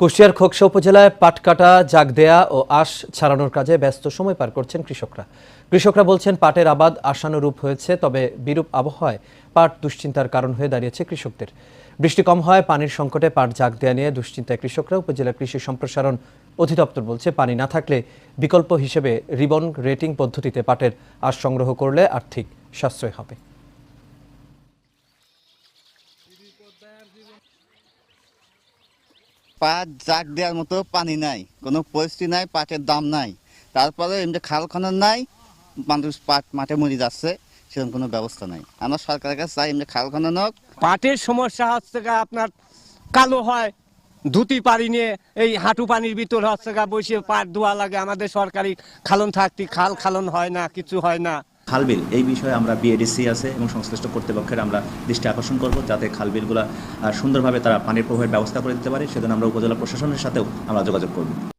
কুষ্টিয়ার খোকসা উপজেলায় পাট কাটা জাগ দেয়া ও আশ ছাড়ানোর কাজে ব্যস্ত সময় পার করছেন কৃষকরা। কৃষকরা বলছেন, পাটের আবাদ আশানুরূপ হয়েছে, তবে বিরূপ আবহাওয়ায় পাট দুশ্চিন্তার কারণ হয়ে দাঁড়িয়েছে কৃষকদের। বৃষ্টি কম হয়, পানির সংকটে পাট জাগ দেয়া নিয়ে দুশ্চিন্তায় কৃষকরা উপজেলা কৃষি সম্প্রসারণ অধিদপ্তর বলছে, পানি না থাকলে বিকল্প হিসেবে রিবন রেটিং পদ্ধতিতে পাটের আশ সংগ্রহ করলে আর্থিক সাশ্রয় হবে। পাট জাগ দেওয়ার মতো পানি নাই, কোনো পরিস্থিতি নাই, পাটের দাম নাই। তারপরে এমনি খাল খনন নাই, মানুষ পাট মাঠে মরে যাচ্ছে, সেরকম কোনো ব্যবস্থা নাই। আমরা সরকারের কাছে চাই এমনি খাল খনন হোক। পাটের সমস্যা হচ্ছে আপনার কালো হয়, ধুতি পানি নিয়ে এই হাঁটু পানির ভিতর হচ্ছে বসে পাট ধোয়া লাগে। আমাদের সরকারি খালন থাকতে, খাল খালন হয় না, কিছু হয় না। খালবিল এই বিষয়ে আমরা বিএডিসি আছে এবং সংশ্লিষ্ট কর্তৃপক্ষের আমরা দৃষ্টি আকর্ষণ করব যাতে খালবিলগুলো সুন্দরভাবে তারা পানির প্রবাহের ব্যবস্থা করে দিতে পারে। সেজন্য আমরা উপজেলা প্রশাসনের সাথেও আমরা যোগাযোগ করব।